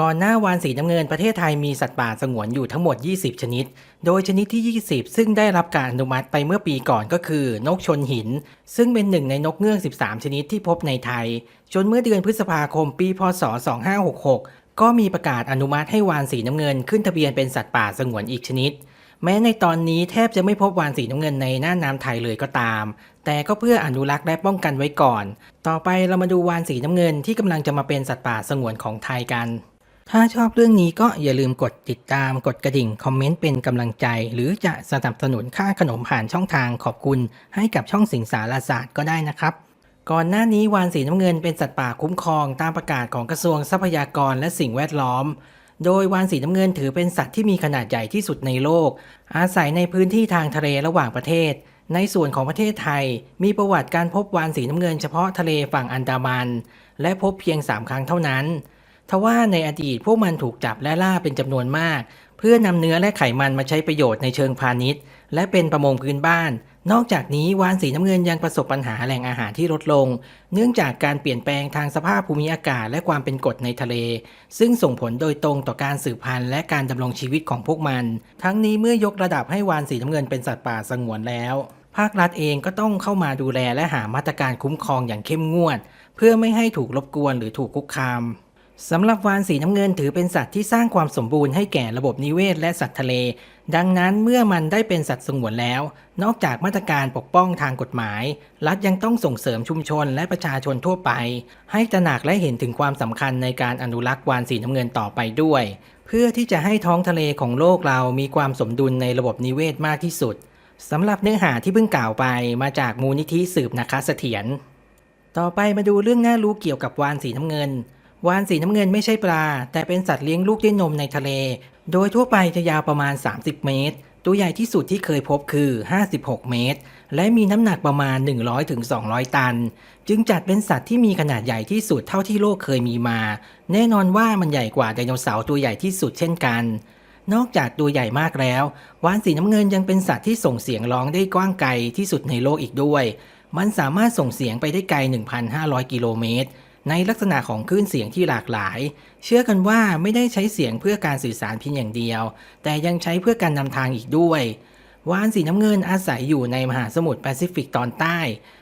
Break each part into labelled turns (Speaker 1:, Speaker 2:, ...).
Speaker 1: ก่อนหน้าวานสีน้ำเงินประเทศไทยมีสัตว์ป่าสงวนอยู่ทั้งหมด 20 ชนิด โดยชนิดที่ 20 ซึ่งได้รับการอนุมัติไปเมื่อปีก่อนก็คือ นกชนหิน ซึ่งเป็นหนึ่งในนกเงือก 13 ชนิดที่พบในไทย จนเมื่อเดือนพฤษภาคมปี พศ 2566 ก็มีประกาศอนุมัติให้วานสีน้ำเงินขึ้นทะเบียนเป็นสัตว์ป่าสงวนอีกชนิด แม้ในตอนนี้แทบจะไม่พบวานสีน้ำเงินในน่านน้ำไทยเลยก็ตาม แต่ก็เพื่ออนุรักษ์และป้องกันไว้ก่อน ต่อไปเรามาดูวานสีน้ำเงินที่กำลังจะมาเป็นสัตว์ป่าสงวนของไทยกัน ถ้าชอบเรื่องนี้ก็อย่าลืมกดติดตามกดกระดิ่ง คอมเมนต์เป็นกำลังใจ หรือจะสนับสนุนค่าขนมผ่านช่องทางขอบคุณ ให้กับช่องสิงสารศาสตร์ก็ได้นะครับ ก่อนหน้านี้วานสีน้ำเงินเป็นสัตว์ป่าคุ้มครองตามประกาศของกระทรวงทรัพยากรและสิ่งแวดล้อม โดยวานสีน้ำเงินถือเป็นสัตว์ที่มีขนาดใหญ่ที่สุดในโลก อาศัยในพื้นที่ทางทะเลระหว่างประเทศ ในส่วนของประเทศไทย มีประวัติการพบวานสีน้ำเงินเฉพาะทะเลฝั่งอันดามัน และพบเพียง3ครั้งเท่านั้น ทว่าในอดีตพวกมันถูกจับและล่าเป็นจำนวนมาก เพื่อนำเนื้อและไขมันมาใช้ประโยชน์ในเชิงพาณิชย์ และเป็นประมงพื้นบ้าน นอกจากนี้วานสีน้ำเงินยังประสบปัญหาแหล่งอาหารที่ลดลง เนื่องจากการเปลี่ยนแปลงทางสภาพภูมิอากาศและความเป็นกรดในทะเล ซึ่งส่งผลโดยตรงต่อการสืบพันธุ์และการดำรงชีวิตของพวกมัน ทั้งนี้เมื่อยกระดับให้วานสีน้ำเงินเป็นสัตว์ป่าสงวนแล้ว ภาครัฐเองก็ต้องเข้ามาดูแลและหามาตรการคุ้มครองอย่างเข้มงวด เพื่อไม่ให้ถูกรบกวนหรือถูกคุกคาม สำหรับวานสีน้ำเงินถือเป็นสัตว์ที่สร้างความสมบูรณ์ให้แก่ระบบนิเวศและสัตว์ทะเล ดังนั้นเมื่อมันได้เป็นสัตว์สงวนแล้ว นอกจากมาตรการปกป้องทางกฎหมาย รัฐยังต้องส่งเสริมชุมชนและประชาชนทั่วไป ให้ตระหนักและเห็นถึงความสำคัญในการอนุรักษ์วานสีน้ำเงินต่อไปด้วย เพื่อที่จะให้ท้องทะเลของโลกเรามีความสมดุลในระบบนิเวศมากที่สุดสำหรับเนื้อหาที่เพิ่งกล่าวไปมาจากมูลนิธิสืบนาคะเสถียรต่อไปมาดูเรื่องน่ารู้เกี่ยวกับวานสีน้ำเงิน วานสีน้ำเงินไม่ใช่ปลา แต่เป็นสัตว์เลี้ยงลูกด้วยนมในทะเล โดยทั่วไปจะยาวประมาณ 30 เมตร ตัวใหญ่ที่สุดที่เคยพบคือ 56 เมตร และมีน้ำหนักประมาณ 100-200 ตัน จึงจัดเป็นสัตว์ที่มีขนาดใหญ่ที่สุดเท่าที่โลกเคยมีมา แน่นอนว่ามันใหญ่กว่าไดโนเสาร์ตัวใหญ่ที่สุดเช่นกัน นอกจากตัวใหญ่มากแล้ววานสีน้ำเงินยังเป็นสัตว์ที่ส่งเสียงร้องได้กว้างไกลที่สุดในโลกอีกด้วย มันสามารถส่งเสียงไปได้ไกล 1,500 กิโลเมตร ในลักษณะของคลื่นเสียงที่หลากหลาย เชื่อกันว่าไม่ได้ใช้เสียงเพื่อการสื่อสารเพียงอย่างเดียว แต่ยังใช้เพื่อการนำทางอีกด้วยวานสีน้ำเงินอาศัยอยู่ในมหาสมุทรแปซิฟิกตอนใต้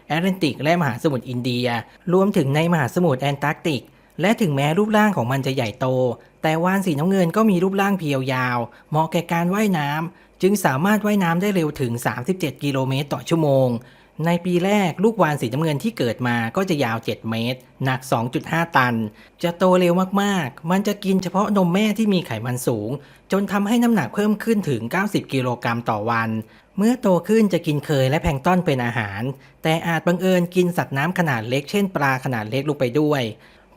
Speaker 1: แอตแลนติก และมหาสมุทรอินเดีย รวมถึงในมหาสมุทรแอนตาร์กติก และถึงแม้รูปร่างของมันจะใหญ่โต แต่วานสีน้ำเงินก็มีรูปร่างเพียวยาว เหมาะแก่การว่ายน้ำจึงสามารถว่ายน้ำได้เร็วถึง 37 กิโลเมตรต่อชั่วโมง ในปีแรกลูกวานสีน้ำเงินที่เกิดมาก็จะยาว 7 เมตร หนัก 2.5 ตัน จะโตเร็วมากๆ มันจะกินเฉพาะนมแม่ที่มีไขมันสูง จนทำให้น้ำหนักเพิ่มขึ้นถึง 90 กิโลกรัมต่อวัน เมื่อโตขึ้นจะกินเคยและแพลงต้อนเป็นอาหาร แต่อาจบังเอิญกินสัตว์น้ำขนาดเล็กเช่น ปลาขนาดเล็กลงไปด้วย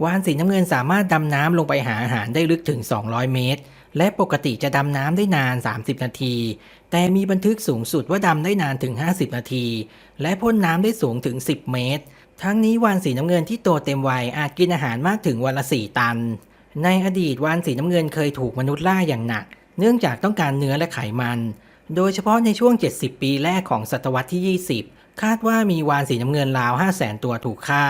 Speaker 1: วานสีน้ำเงินสามารถดำน้ำลงไปหาอาหารได้ลึกถึง 200 เมตร และปกติจะดำน้ำได้นาน 30 นาที แต่มีบันทึกสูงสุดว่าดำได้นานถึง 50 นาที และพ่นน้ำได้สูงถึง 10 เมตร ทั้งนี้วานสีน้ำเงินที่โตเต็มวัยอาจกินอาหารมากถึงวันละ 4 ตัน ในอดีตวานสีน้ำเงินเคยถูกมนุษย์ล่าอย่างหนัก เนื่องจากต้องการเนื้อและไขมัน โดยเฉพาะในช่วง 70 ปีแรกของศตวรรษที่ 20 คาดว่ามีวานสีน้ำเงินราว 500,000 ตัวถูกฆ่า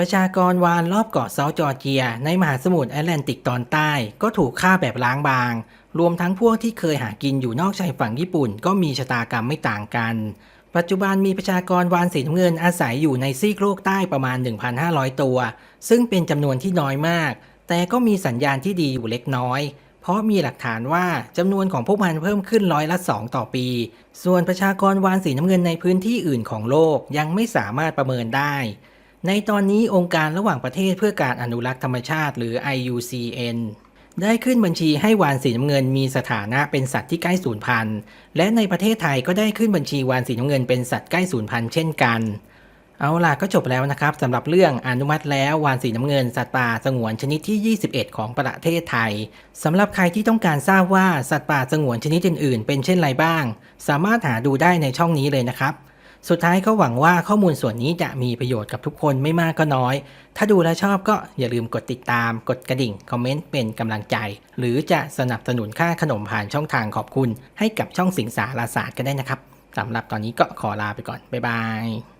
Speaker 1: ประชากรวานรอบเกาะเซาท์จอร์เจีย ในมหาสมุทรแอตแลนติกตอนใต้ ก็ถูกฆ่าแบบล้างบาง รวมทั้งพวกที่เคยหากินอยู่นอกชายฝั่งญี่ปุ่น ก็มีชะตากรรมไม่ต่างกัน ปัจจุบันมีประชากรวานสีน้ำเงินอาศัยอยู่ในซีกโลกใต้ประมาณ 1,500 ตัว ซึ่งเป็นจำนวนที่น้อยมาก แต่ก็มีสัญญาณที่ดีอยู่เล็กน้อย เพราะมีหลักฐานว่าจำนวนของพวกมันเพิ่มขึ้นร้อยละ 2 ต่อปี ส่วนประชากรวานสีน้ำเงินในพื้นที่อื่นของโลกยังไม่สามารถประเมินได้ ในตอนนี้องค์การระหว่างประเทศเพื่อการอนุรักษ์ธรรมชาติหรือ IUCN ได้ขึ้นบัญชีให้วานสีน้ำเงินมีสถานะเป็นสัตว์ที่ใกล้สูญพันธุ์ และในประเทศไทยก็ได้ขึ้นบัญชีวานสีน้ำเงินเป็นสัตว์ใกล้สูญพันธุ์เช่นกัน เอาล่ะก็จบแล้วนะครับสำหรับเรื่องอนุมัติแล้ววานสีน้ำเงินสัตว์ป่าสงวนชนิดที่ 21 ของประเทศไทยสำหรับใครที่ต้องการทราบว่าสัตว์ป่าสงวนชนิดอื่นๆ เป็นเช่นไรบ้าง สามารถหาดูได้ในช่องนี้เลยนะครับ สุดท้ายก็หวังว่าข้อมูลส่วนนี้จะมีประโยชน์กับทุกคนไม่มากก็น้อย ถ้าดูแลชอบก็อย่าลืมกดติดตาม กดกระดิ่ง คอมเมนต์เป็นกำลังใจ หรือจะสนับสนุนค่าขนมผ่านช่องทางขอบคุณ ให้กับช่องสิงสารศาสตร์ก็ได้นะครับสำหรับตอนนี้ก็ขอลาไปก่อน บ๊ายบาย